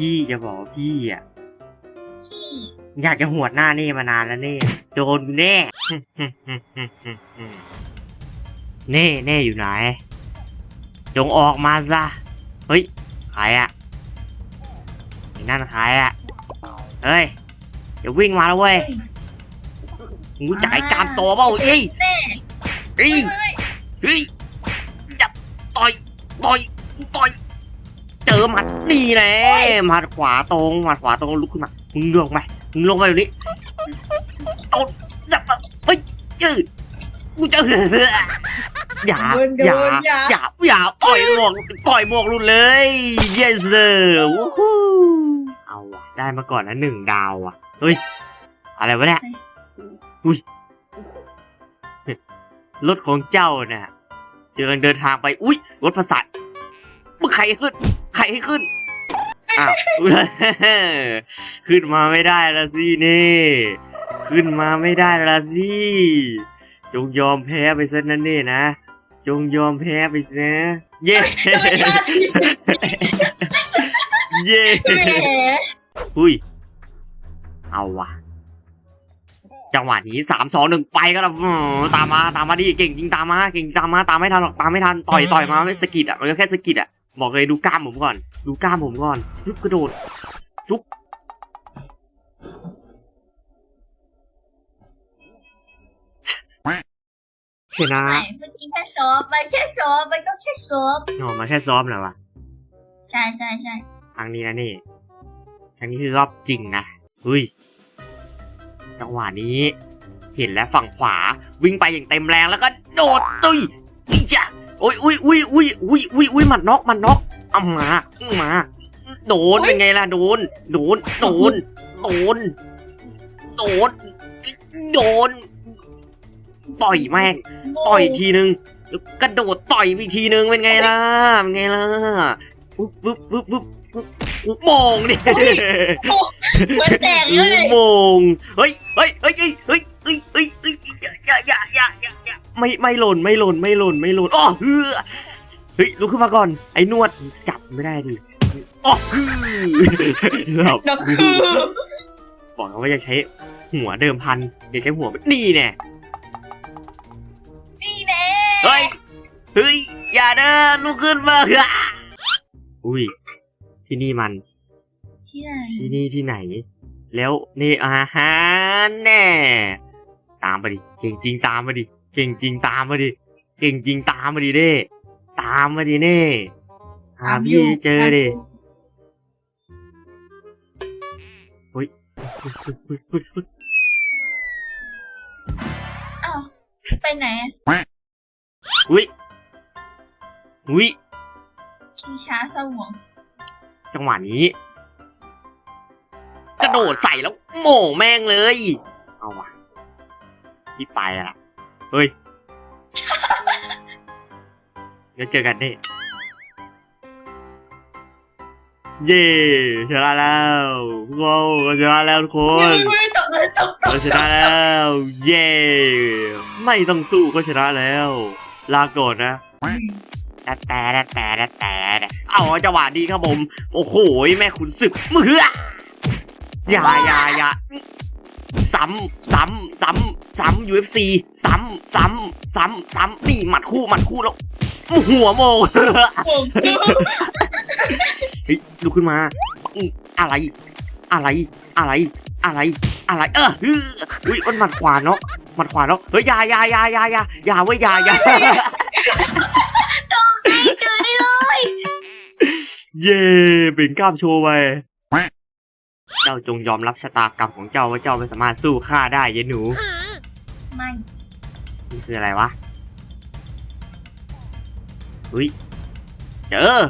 พี่จะบอกว่าพี่อะพี่อยากจะหวดหน้านี่มานานแล้วนี่ โดนแน่ เน่เน่อยู่ไหน จงออกมาซะ เฮ้ยใครอะไอ้นั่นใครอะเฮ้ยเดี๋ยววิ่งมาแล้วเว้ยเฮ้ยงูจ่ายการโตเปล่าเอ้ยแน่เอ้ยเฮ้ยเฮ้ยจับต่อย ต่อย ต่อย เจอหมัดนี่แน่หมัดขวาตรงหมัดขวาตรงลุกขึ้นมามึงลงไปมึงลงไปเดี๋ยวนี้เอาจับมาเฮ้ยยืดกูจะอย่าโดนอย่าโดนอย่าอย่าอย่าปล่อยหมวกปล่อยหมวกหลุดเลย yes sir วู้ฮู้เอาว่ะได้มาก่อนนะหนึ่งดาวอะเฮ้ยอะไรวะเนี่ยอุ้ยรถของเจ้าน่ะเดินเดินทางไป อุ้ยรถประสาทมึงใครให้ขึ้ นใครให้ขึ้น อ้าว ขึ้นมาไม่ได้ละสินี่ ขึ้นมาไม่ได้ละสิ จงยอมแพ้ไปซะนั่นนี่นะ จงยอมแพ้ไปซะเย้เย้แหมอุ้ย เอาว่ะ จังหวะนี้สามสองหนึ่งไปก็แล้วอื้อตามมาตามมาดิเก่งจริงตามมาเก่งตามมาตามไม่ทันหรอกตามไม่ทันต่อยต่อยมาไม่สะกิดอะมันก็แค่สะกิดอะ บอกเลยดูกล้ามผมก่อน ดูกล้ามผมก่อนลุกกระโดดลุกชนะไม่เมื่อกี้แค่ซ้อมมันแค่ซ้อมมันก็แค่ซ้อมโอ้มาแค่ซ้อมเหรอวะใช่ใช่ใช่ครั้งนี้นะนี่ครั้งนี้คือรอบจริงนะอุ้ยจังหวะนี้ เห็นแล้วฝั่งขวาวิ่งไปอย่างเต็มแรงแล้วก็โดดตุยอีจ้ะ โอ้ยอุ้ยอุ้ยอุ้ยอุ้ยอุ้ยอุ้ยมันน็อกมันน็อกเอามาเอามา โดนเป็นไงล่ะโดน โดน โดน โดน โดน โดน ต่อยแม่ง ต่อยทีนึงกระโดดต่อยอีกทีนึงเป็นไงล่ะ เป็นไงล่ะปุ๊บปุ๊บปุ๊บปุ๊บบุ๊บมองดิโเหมือนแตกเลยมองเฮ้ย เฮ้ย เฮ้ย เฮ้ย เฮ้ย เฮ้ย เฮ้ย อย่าอย่าอย่าอย่า ไม่ไม่หล่นไม่หล่นไม่หล่นไม่หล่นอ้อเฮือเฮ้ยลุกขึ้นมาก่อน ไอ้นวดจับไม่ได้ดิอ้อฮือหลับนับคือบอกแล้วว่าอย่าใช้หัวเดิมพันอย่าใช้หัวนี่แน่นี่แน่เฮ้ยเฮ้ยอย่าเด้อลุกขึ้นมาเถอะอุ้ยที่นี่มัน ที่ไหนที่นี่ที่ไหน แล้วนี่อาหารแน่ ตามมาดิเก่งจริงตามมาดิ เก่งจริงตามมาดิ เก่งจริงตามมาดิเด้ ตามมาดิเน่หาพี่เจอดิอุ้ยอุ๊ยอุ๊ยอุ๊ยอุ๊ยอ้าวไปไหนอะอุ้ยอุ้ยชิงช้าสวงจังหวะนี้ กระโดดใส่แล้วโหม่แม่งเลย เอาว่ะพี่ไปละ เฮ้ยเดี๋ยวเจอกันดิเย่ชนะแล้วว้าวเราชนะแล้วทุกคนไม่ตกเลยตกตเรากชนะแล้ว เย่ไม่ต้องสู้ก็ชนะแล้ว ลาก่อนนะ แต่แต่แต่แต่แต่เอาจังหวะดีครับผม โอ้โห แม่ขุนศึกมืออย่าอย่าอย่า ซ้ำซ้ำซ้ำซ้ำ UFC ซ้ำซ้ำซ้ำซ้ำนี่หมัดคู่หมัดคู่แล้ว หัวโมงผมเฮ้ยลุกขึ้นมาอืมอะไร อะไรอะไร อะไรอะไร เออฮืออุ้ยมันหมัดขวาเนาะหมัดขวาเนาะเฮ้ยอยาอยาอยาอยาอยาอยาเว้ยอยาอยาเจอได้เลย เย่เป็นกล้ามโชว์ไป เจ้าจงยอมรับชะตากรรมของเจ้าว่าเจ้าไม่สามารถสู้ข้าได้ยายหนูไม่ นี่คืออะไรวะอุ้ยเจอ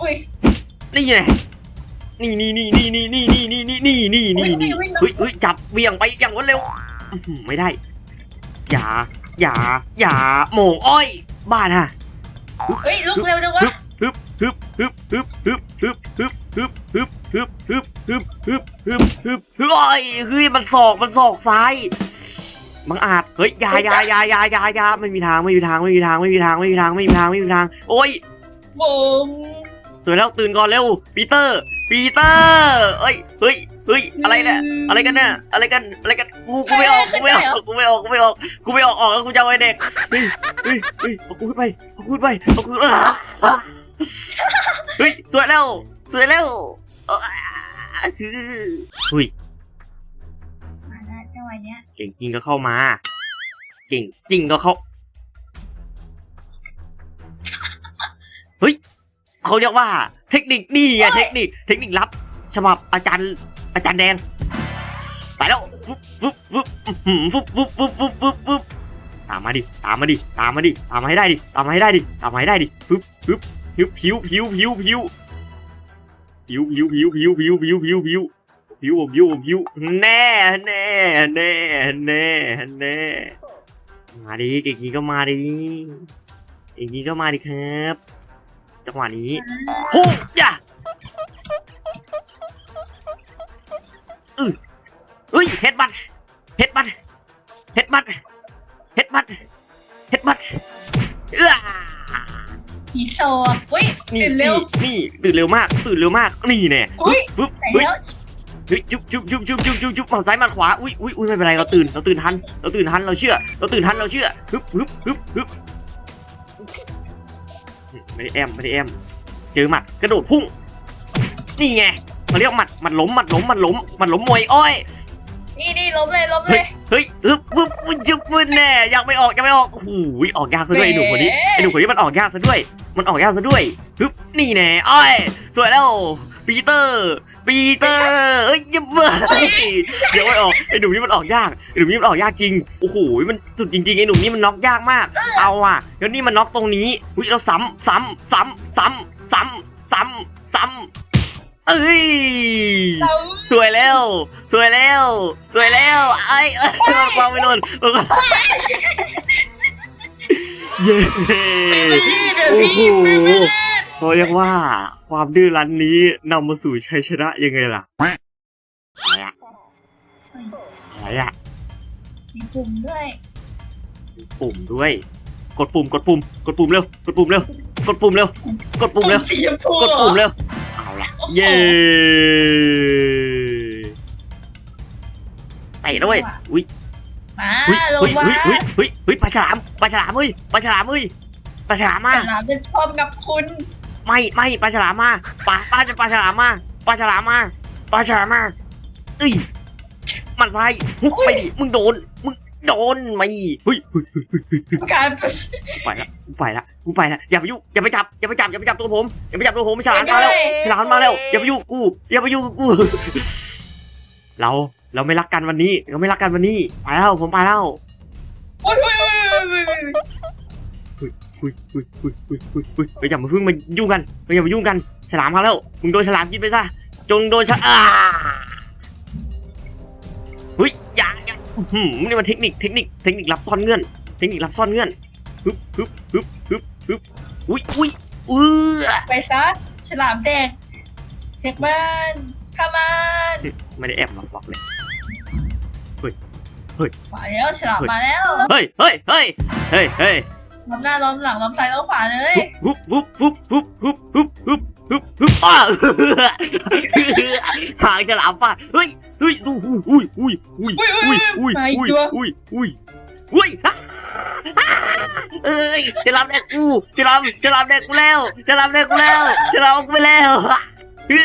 อุ้ยนี่ไงนี่นี่นี่นี่นี่นี่นี่นี่นี่นี่นี่นี่นี่เฮ้ยเฮ้ยจับเบี่ยงไปอย่างรวดเร็วอื้อหือไม่ได้อย่าอย่าอย่าโหมงอ้อย บ้าน่ะเฮ้ยลุกเร็วจังวะ ฮึบฮึบฮึบฮึบฮึบฮึบฮึบฮึบฮึบฮึบฮึบฮึบฮึบฮึบฮึบฮึบเฮ้ยเฮ้ยมันศอกมันศอกซ้ายบังอาจเฮ้ยยายายายายายาไม่มีทางไม่มีทางไม่มีทางไม่มีทางไม่มีทางไม่มีทางไม่มีทาง โอ้ยผมตื่นแล้วตื่นก่อนเร็วปีเตอร์ ปีเตอร์เอ้ยเฮ้ยเฮ้ยอะไรเนี่ยอะไรกันเนี่ยอะไรกันอะไรกันกูกูไม่ออกกูไม่ออกกูไม่ออกกูไม่ออกกูไม่ออกออกแล้วกูจะเอาไอ้เด็กเฮ้ยเฮ้ยเฮ้ยเอากูขึ้นไปเอากูขึ้นไปเอากูอ่าอ่า เฮ้ยสวยแล้วสวยแล้วเออเฮ้ยมาแล้วจังหวะเนี้ยเก่งจริงก็เข้ามา เก่งจริงก็เข้า เฮ้ยเขาเรียกว่า เทคนิคนี่ไงเทคนิค เทคนิคลับ ฉบับอาจารย์ อาจารย์แดงไปแล้วปุ๊บปุ๊บปุ๊บอื้อหือปุ๊บปุ๊บปุ๊บปุ๊บปุ๊บปุ๊บตามมาดิ ตามมาดิ ตามมาดิ ตามมาให้ได้ดิ ตามมาให้ได้ดิ ตามมาให้ได้ดิปุ๊บปุ๊บ ผิวผิวผิวผิวผิวผิวผิวผิวผิวผิวผิวผิวผิวผิวผมผิวผมผิวแน่แน่แน่แน่แน่มาดิเก่งนี้ก็มาดิเก่งนี้ก็มาดิครับ จังหวะนี้โอ้ยะอือเฮ้ยเฮ็ดบัตเตื่นเร็วนี่นี่ตื่นเร็วมากตื่นเร็วมากนี่แน่อุ้ยปึ๊บแต่ปึ๊บแล้วเฮ้ยยุบยุบยุบยุบยุบยุบยุบฝั่งซ้ายมาขวาอุ้ยอุ้ยอุ้ยไม่เป็นไรเราตื่นเราตื่นทันเราตื่นทันเราเชื่อ เราตื่นทันเราเชื่อฮึบฮึบฮึบฮึบไม่ได้แอมไม่ได้แอมเจอหมัดกระโดดพุ่งนี่ไงเขาเรียกหมัดหมัดล้มหมัดล้มหมัดล้มหมัดล้มมวยอ้อย นี่นี่ล้มเลยล้มเลยเฮ้ยฮึบฮึบฮึบยุบมึนแน่ยังไม่ออกยังไม่ออกโอ้โหออกยากซะด้วยไอ้หนุ่มคนนี้ไอ้หนุ่มคนนี้มันออกยากซะด้วย มันออกยากซะด้วยฮึบนี่แน่อ้อยสวยแล้วปีเตอร์ ปีเตอร์เอ้ยยิบเบ้ยเดี๋ยวไม่ออกไอ้หนุ่มนี่มันออกยากไอ้หนุ่มนี่มันออกยากจริงโอ้โหมันสุดจริงๆไอ้หนุ่มนี่มันน็อกยากมาก เอาอะแล้วนี่มันน็อกตรงนี้อุ้ยเราซ้ำซ้ำซ้ำซ้ำซ้ำซ้ำซ้ำเอ้ยสวยแล้วสวยแล้วสวยแล้วไอ้เอ้ยฟังไม่โดนเย้ โอ้พี่โหไม่ไม่เขาเรียกว่าความดื้อรั้นนี้นำมาสู่ชัยชนะยังไงล่ะ อะไรอะอะไรอะมีปุ่มด้วยปุ่มด้วย กดปุ่มกดปุ่ม กดปุ่มเร็วกดปุ่มเร็วกดปุ่มเร็วกดปุ่มเร็วสีชมพูกดปุ่มเร็วเอาละเย้ไปด้วยอุ้ยมาอุ้ยลงอุ้ยมาอุ้ยอุ้ยอุ้ยปลาฉลามปลาฉลามเฮ้ยปลาฉลามเฮ้ย ปลาฉลามมาฉลามจะชอบกับคุณ ไม่ไม่ปลาฉลามมาปลาปลาจะปลาฉลามมาปลาฉลามมาปลาฉลามมาเอ้ยมันไปฮุกไปดิมึงโดนมึงโดนไหมเฮ้ยเฮ้ยเฮ้ยเฮ้ยเฮ้ยเฮ้ยการกูไปละกูไปละกูไปละอย่าไปยุ่งอย่าไปจับอย่าไปจับอย่าไปจับตัวผมอย่าไปจับตัวผมฉลามมาแล้วฉลามมาแล้วอย่าไปยุ่งกูอย่าไปยุ่งกับกูเราเราไม่รักกันวันนี้ เราไม่รักกันวันนี้ไปแล้วผมไปแล้วโอ้ยโอ้ยโอ้ยโอ้ยโอ้ยอุ้ยอุ้ยอุ้ยอุ้ยอุ้ยอุ้ยอุ้ยเฮ้ยอย่ามาเพิ่งมายุ่งกันเฮ้ยอย่ามายุ่งกันฉลามมาแล้วมึงโดนฉลามกินไปซะจงโดนฉลามเฮ้ยอย่าอย่าอื้อหืมนี่มันเทคนิคเทคนิคเทคนิคลับซ่อนเงื่อนเทคนิคลับซ่อนเงื่อนฮึบฮึบฮึบฮึบฮึบอุ้ยอุ้ยเออไปซะฉลามแดงเด็กบ้านเข้ามาไม่ได้แอบหรอกบอกเลยมาแล้วฉลามมาแล้วเฮ้ยเฮ้ยเฮ้ยเฮ้ยเฮ้ย ล้อมหน้าล้อมหลังล้อมซ้ายล้อมขวาเลยฮึบฮึบฮึบฮึบฮึบฮึบฮึบฮึบฮึบอ้าทางฉลามฟาดเฮ้ยเฮ้ยดูอุ้ยอุ้ยอุ้ยอุ้ยอุ้ยอุ้ยอุ้ยอุ้ยอุ้ยเอ้ยฉลามแดกกูฉลามฉลามแดกกูแล้วฉลามแดกกูแล้วฉลามออกไปแล้วเฮ้ย